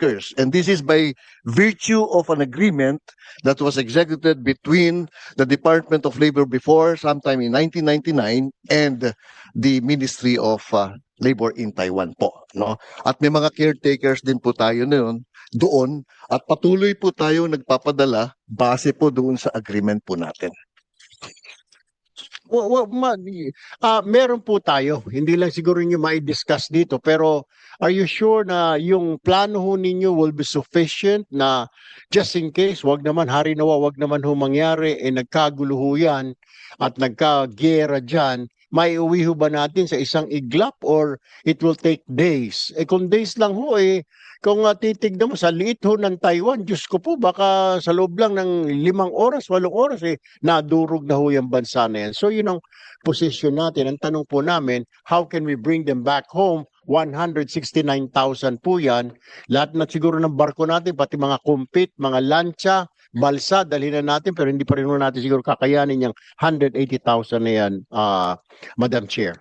caretakers. And this is by virtue of an agreement that was executed between the Department of Labor before, sometime in 1999, and the Ministry of uh, Labor in Taiwan po. No? At may mga caretakers din po tayo noon doon at patuloy po tayo nagpapadala base po doon sa agreement po natin. Wa- wa- ma, ah, meron po tayo. Hindi lang siguro niyo mai-discuss dito. Pero are you sure na yung plano ho ninyo will be sufficient na just in case, wag naman, hari nawa, wag naman ho mangyari, eh nagkagulo ho yan at nagkagera dyan, may uwi ho ba natin sa isang iglap or it will take days? Eh kung days lang ho eh, kung uh, titignan mo sa liit ho ng Taiwan, Diyos ko po, baka sa loob lang ng limang oras, walong oras eh, nadurog na ho yung bansa na yan. So yun ang posisyon natin. Ang tanong po namin, how can we bring them back home? 169,000 po yan. Lahat na siguro ng barko natin, pati mga kumpit, mga lancha, balsa, dalhin na natin, pero hindi pa rin natin siguro kakayanin yung 180,000 na yan, ah, Madam Chair.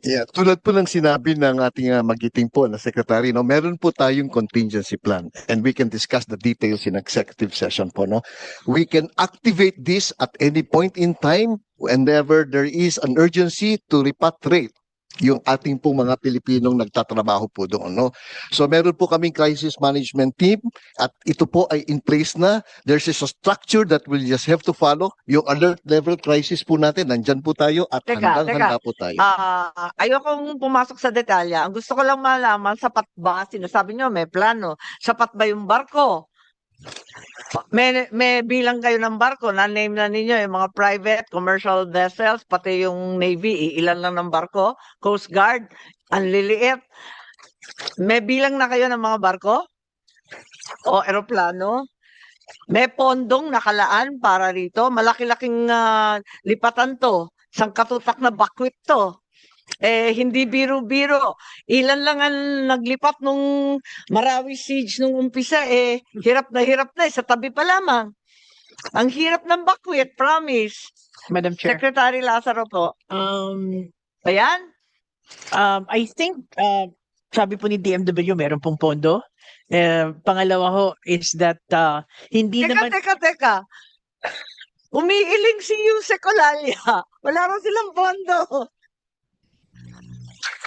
Yeah, tulad po ng sinabi ng ating uh, magiting po na secretary, no, meron po tayong contingency plan and we can discuss the details in executive session po, no. We can activate this at any point in time whenever there is an urgency to repatriate yung ating pong mga Pilipinong nagtatrabaho po doon, no. So meron po kaming crisis management team at ito po ay in place na. There's a structure that we'll just have to follow. Yung alert level crisis po natin, nandyan po tayo at Teka, handang-handa po tayo. Ah, ayokong pumasok sa detalya. Ang gusto ko lang malaman, sapat ba, sinasabi nyo, may plano, sapat ba yung barko? May, may bilang kayo ng barko, na-name na ninyo yung mga private, commercial vessels, pati yung Navy, ilan lang ng barko, Coast Guard, ang liliit. May bilang na kayo ng mga barko? O eroplano? May pondong nakalaan para rito. Malaki-laking ah, lipatan to. Sangkatutak na bakwit to. Eh, hindi biro-biro. Ilan lang ang naglipat nung Marawi siege nung umpisa. Eh, hirap na hirap na. eh, Sa tabi pa lamang. Ang hirap ng bakwit, promise. Madam Chair. Secretary Lazaro po. Um, Ayan. um, I think, uh, sabi po ni DMW, meron pong pondo. Eh, pangalawa ho is that uh, hindi Teka, naman... teka, teka. Umiiling si Yuse Colalia. Wala raw silang pondo.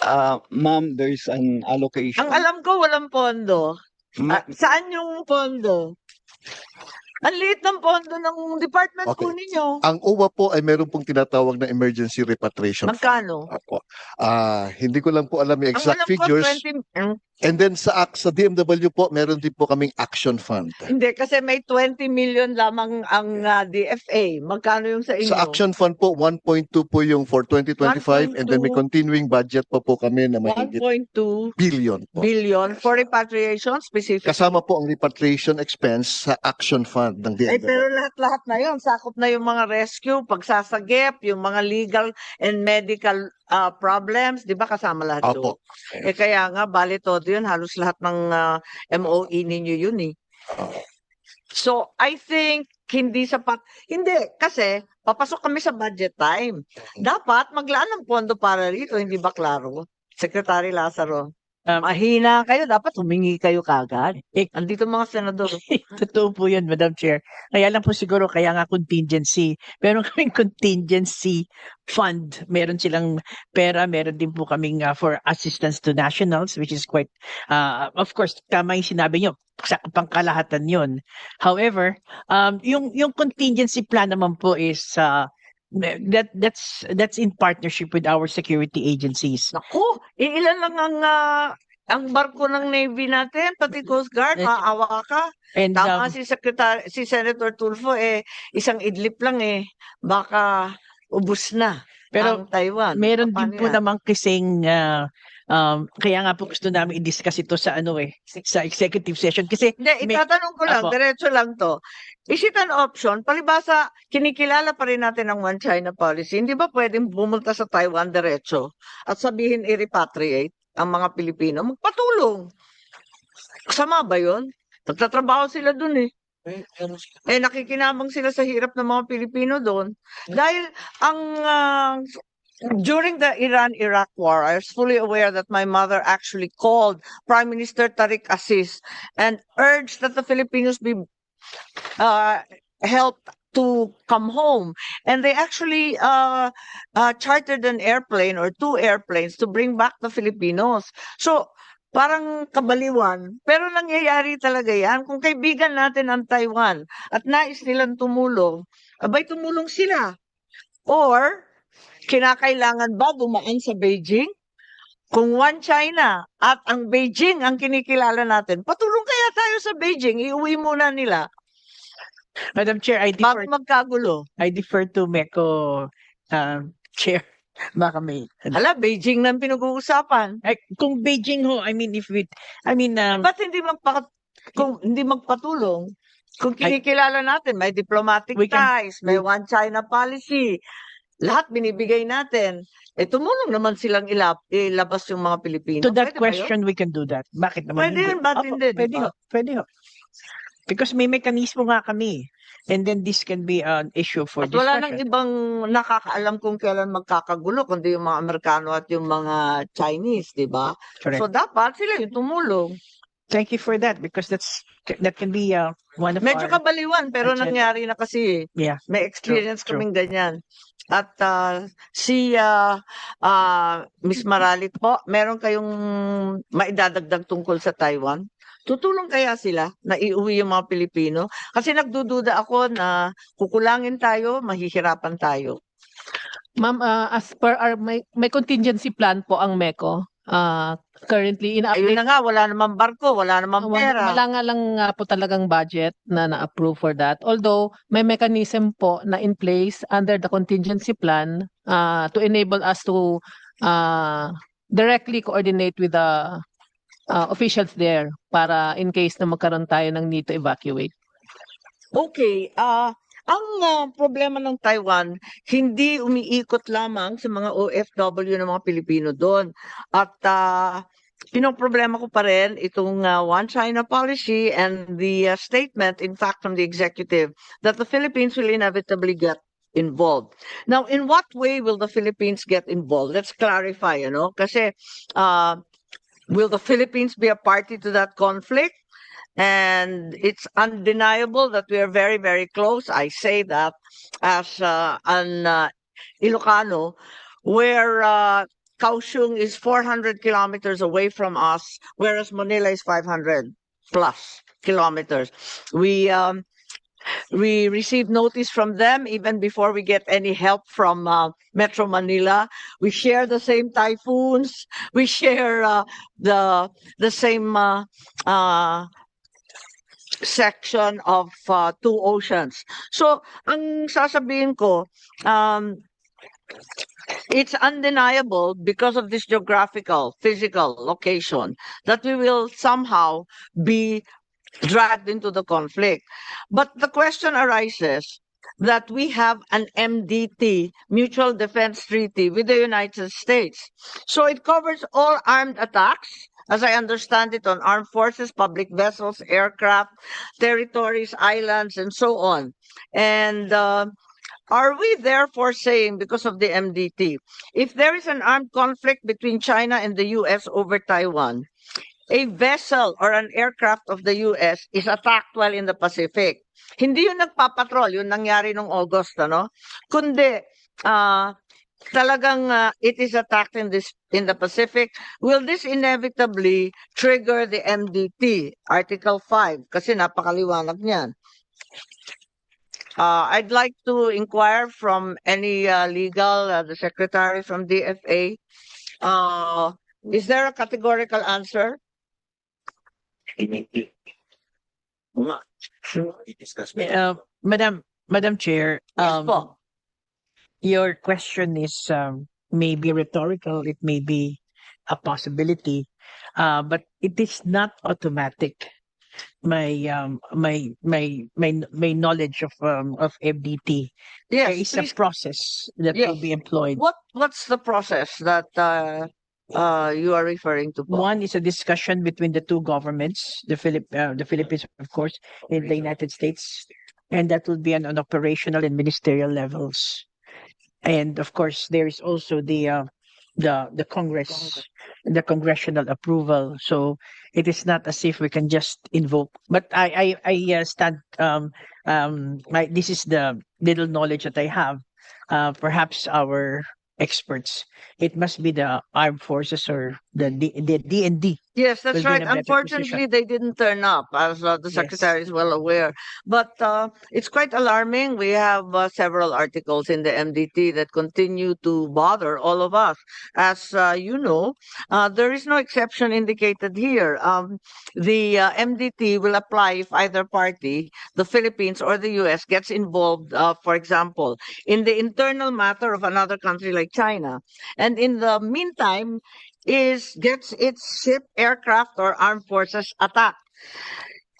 Uh, ma'am, there is an allocation. Ang alam ko, walang pondo. Ma- Ah, saan yung pondo? Ang liit ng pondo ng department po Okay. ninyo. Ang OWA po ay meron pong tinatawag na emergency repatriation. Magkano? Apo. Ah, hindi ko lang po alam yung Ang exact alam ko, figures. 20, mm, And then sa ac- sa DMW po, meron din po kaming action fund. hindi, kasi may 20 million lamang ang ah, DFA. Magkano yung sa inyo? Sa action fund po, 1.2 po yung for 2025 and then may 1.2. continuing budget pa po kami na mahigit 1.2 billion po. billion for repatriation specific. Kasama po ang repatriation expense sa action fund ng Ay, DMW. pero lahat-lahat na yun. Sakop na yung mga rescue, pagsasagip, yung mga legal and medical ah, problems. Di ba kasama lahat doon? Opo. Eh kaya nga, bali todo yun. Halos lahat ng ah, MOE ninyo yun eh. So, I think hindi sapat. Hindi, kasi papasok kami sa budget time. Dapat maglaan ng pondo para rito, hindi ba klaro? Secretary Lazaro. Um, Mahina kayo, dapat humingi kayo kagad. Eh, Andito mga senador. Totoo po yun, Madam Chair. Kaya lang po siguro, kaya nga contingency. Meron kaming contingency fund. Meron silang pera. Meron din po kaming uh, for assistance to nationals, which is quite, uh, of course, tama yung sinabi nyo. Sa pangkalahatan yun. However, um, yung, yung contingency plan naman po is, uh, that that's that's in partnership with our security agencies. Naku, ilan lang ang ah, ang barko ng Navy natin, pati Coast Guard, maawa ka. And Tama um, si Secretary, si Senator Tulfo, eh, isang idlip lang eh. Baka ubus na pero ang Taiwan. Meron din po yan? namang kasing ah, um, kaya nga po gusto namin i-discuss ito sa ano eh, sa executive session kasi Hindi, may- itatanong ko lang, Apo. diretso lang to. Is it an option? Palibasa, kinikilala pa rin natin ang One China policy. Hindi ba pwedeng bumunta sa Taiwan diretso at sabihin i-repatriate ang mga Pilipino? Magpatulong. Kasama ba yun? Nagtatrabaho sila dun eh. Eh, nakikinabang sila sa hirap ng mga Pilipino doon. Dahil ang ah, during the Iran-Iraq war, I was fully aware that my mother actually called Prime Minister Tariq Aziz and urged that the Filipinos be uh, helped to come home. And they actually uh, uh, chartered an airplane or two airplanes to bring back the Filipinos. So, parang kabaliwan. Pero nangyayari talaga yan. Kung kaibigan natin ang Taiwan at nais nilang tumulong, abay tumulong sila. Or, kinakailangan ba dumaan sa Beijing? Kung one China at ang Beijing ang kinikilala natin, patulong kaya tayo sa Beijing, iuwi muna nila Madam Chair, I defer, bago magkagulo. I defer to MECO um, Chair. Baka may... Hala, Beijing na ang pinag-uusapan. Ay, kung Beijing ho, I mean, if it, I mean, um, Ba't hindi magpa kung hindi magpatulong? Kung kinikilala natin, may diplomatic can- ties, may one China policy, lahat binibigay natin. Eh, tumulong naman silang ilap, ilabas yung mga Pilipino. to that Pwede question, we can do that. Bakit naman Pwede yun, ba't hindi, di Pwede ho, pwede ho. Because may mekanismo nga kami. And then this can be an issue for At wala nang discussion. ibang nakakaalam kung kailan magkakagulo, kundi yung mga Amerikano at yung mga Chinese, di ba? So, dapat sila yung tumulong. Thank you for that because that's that can be uh, one of Medyo our... kabaliwan, pero Agenda. nangyari na kasi. eh. Yeah, May experience true. kaming ganyan. At ah, si ah, ah, Miss Maralit po, meron kayong maidadagdag tungkol sa Taiwan? Tutulong kaya sila na iuwi yung mga Pilipino? Kasi nagdududa ako na kukulangin tayo, mahihirapan tayo. Ma'am, ah, as per our may, may contingency plan po ang MECO. Ah, currently Ayun na nga, wala namang barko, wala namang wala, pera. wala nga lang nga po talagang budget na na-approve for that. Although may mechanism po na in place under the contingency plan ah, to enable us to ah, directly coordinate with the ah, officials there para in case na magkaroon tayo ng need to evacuate. Okay, ah ang ah, problema ng Taiwan, hindi umiikot lamang sa mga OFW ng mga Pilipino doon. At uh, pinoproblema ko pa rin itong ah, One China policy and the ah, statement, in fact, from the executive, that the Philippines will inevitably get involved. Now, in what way will the Philippines get involved? Let's clarify, you know, kasi uh, will the Philippines be a party to that conflict? And it's undeniable that we are very very close i say that as uh, an uh, ilocano where uh, kaohsiung is 400 kilometers away from us whereas manila is 500 plus kilometers we um, we receive notice from them even before we get any help from uh, Metro Manila. We share the same typhoons. We share uh, the the same uh, uh, section of uh, two oceans. So, ang sasabihin ko, um, it's undeniable because of this geographical, physical location that we will somehow be dragged into the conflict. But the question arises that we have an MDT, Mutual Defense Treaty, with the United States. So it covers all armed attacks, as I understand it, on armed forces, public vessels, aircraft, territories, islands, and so on. And uh, are we therefore saying, because of the MDT, if there is an armed conflict between China and the US over Taiwan, a vessel or an aircraft of the US is attacked while in the Pacific. Hindi yun nagpapatrol, yun nangyari nung August, ano? Kundi, ah, talagang ah, it is attacked in this in the Pacific. Will this inevitably trigger the MDT, Article 5? Kasi napakaliwanag niyan. Uh, I'd like to inquire from any uh, legal, uh, the secretary from DFA. Uh, is there a categorical answer? Uh, Madam, Madam Chair, Yes um, po. Your question is um, maybe rhetorical, it may be a possibility, uh, but it is not automatic. My um my my my my knowledge of um of FDT. there Yes, is a process that will be employed. What what's the process that uh, uh, you are referring to? po? One is a discussion between the two governments, the Philip, uh, the Philippines, of course, in the United States, and that will be on, on operational and ministerial levels. And of course there is also the uh, the the Congress, the congressional approval. So it is not as if we can just invoke. But I I, I uh, stand um um my, this is the little knowledge that I have. Uh, perhaps our experts. It must be the armed forces or the D, the DND. Yes, that's will be in right. Unfortunately, they didn't turn up, as uh, the Yes. secretary is well aware. But uh, it's quite alarming. We have uh, several articles in the MDT that continue to bother all of us. As uh, you know, uh, there is no exception indicated here. Um, the uh, MDT will apply if either party, the Philippines or the U.S., gets involved, uh, for example, in the internal matter of another country like China. And in the meantime, is gets its ship, aircraft, or armed forces attacked.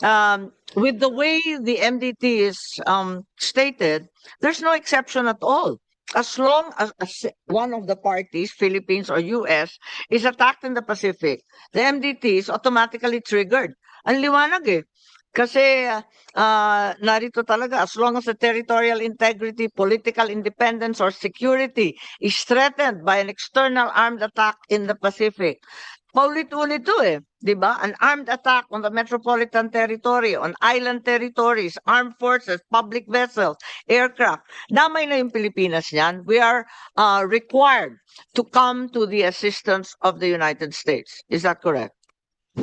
Um, with the way the MDT is um, stated, there's no exception at all. As long as, as one of the parties, Philippines or US, is attacked in the Pacific, the MDT is automatically triggered. Ang liwanag eh. Kasi uh, narito talaga, as long as the territorial integrity, political independence, or security is threatened by an external armed attack in the Pacific. Paulit-ulit to eh, di ba? An armed attack on the metropolitan territory, on island territories, armed forces, public vessels, aircraft. Damay na yung Pilipinas niyan. We are uh, required to come to the assistance of the United States. Is that correct?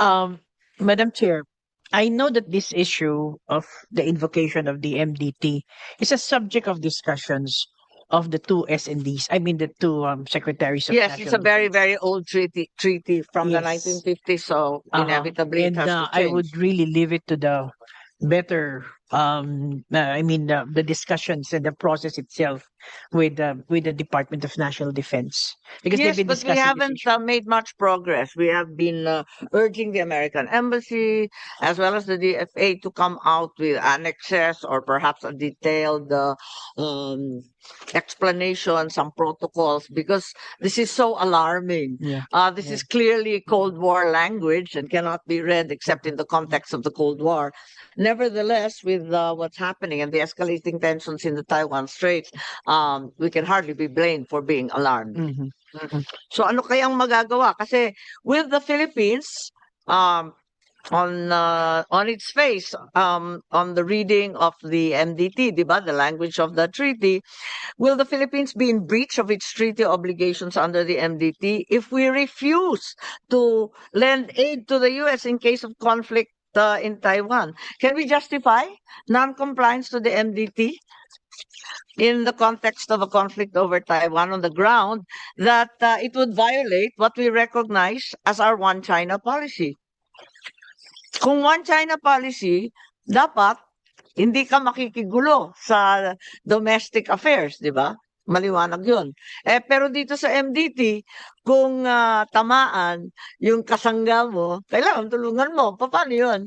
Um, Madam Chair, I know that this issue of the invocation of the MDT is a subject of discussions of the two SNDs. I mean, the two um, secretaries of Yes, it's a very, very old treaty treaty from the Yes. 1950s, so Uh-huh. inevitably it And has uh, to I change. would really leave it to the better, um, uh, I mean, the, the discussions and the process itself with uh, with the Department of National Defense because yes, they've been but we haven't uh, made much progress. We have been uh, urging the American embassy as well as the DFA to come out with annexes or perhaps a detailed uh, um, explanation, some protocols, because this is so alarming. Yeah. Uh, this Yeah. is clearly Cold War language and cannot be read except in the context of the Cold War. Nevertheless, with uh, what's happening and the escalating tensions in the Taiwan Straits, um, we can hardly be blamed for being alarmed. Mhm. So ano kayang magagawa? Kasi with the Philippines, um, on uh, on its face, um, on the reading of the MDT, di ba, the language of the treaty, will the Philippines be in breach of its treaty obligations under the MDT if we refuse to lend aid to the U.S. in case of conflict uh, in Taiwan? Can we justify non-compliance to the MDT? In the context of a conflict over Taiwan on the ground that uh, it would violate what we recognize as our one China policy. Kung one China policy, dapat hindi ka makikigulo sa domestic affairs, di ba? Maliwanag yun. Eh, pero dito sa MDT, kung ah, tamaan yung kasangga mo, kailangan tulungan mo. Pa- Paano yun?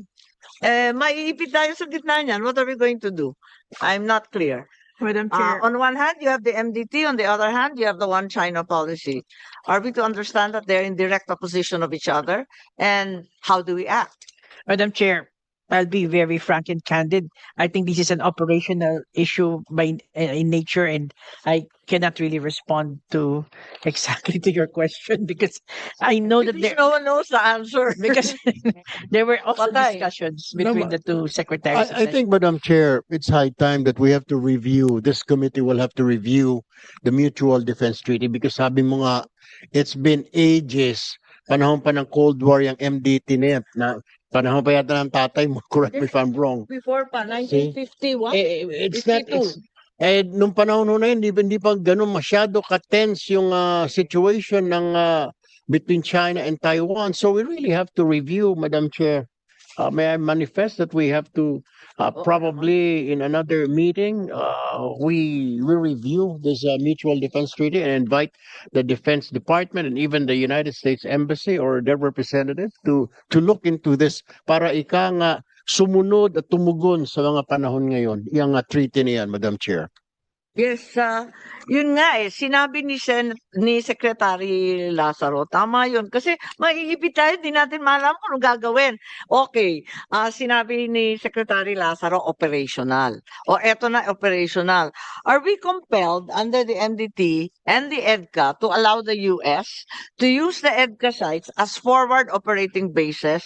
Eh, maiipit tayo sa gitna niyan. What are we going to do? I'm not clear. Madam Uh, Chair, on one hand, you have the MDT. On the other hand, you have the one China policy. Are we to understand that they're in direct opposition of each other? And how do we act? Madam Chair, I'll be very frank and candid. I think this is an operational issue by uh, in nature, and I cannot really respond to exactly to your question because I know that Because there no one knows the answer. because there were also Patay. discussions No, between ma- the two secretaries. I, I think, Madam Chair, it's high time that we have to review, this committee will have to review the Mutual Defense Treaty because sabi mo nga, it's been ages, panahon pa ng Cold War yung MDT na yan, na panahon pa yata ng tatay mo, correct me if I'm wrong. Before pa, 1951. Eh, eh, it's not, 52. it's, eh, nung panahon na yun, hindi, hindi pa ganun masyado ka-tense yung ah, situation ng ah, between China and Taiwan. So we really have to review, Madam Chair. Uh, may I manifest that we have to uh, probably in another meeting, uh, we will review this uh, mutual defense treaty and invite the Defense Department and even the United States Embassy or their representative to to look into this para ika nga sumunod at tumugon sa mga panahon ngayon. Yung uh, treaty niyan, Madam Chair. Yes, ah, yun nga eh, sinabi ni Sen ni Secretary Lazaro, tama yun. Kasi maiipit tayo, di natin malaman kung anong gagawin. Okay, ah, sinabi ni Secretary Lazaro, operational. O eto na, operational. Are we compelled under the MDT and the EDCA to allow the US to use the EDCA sites as forward operating bases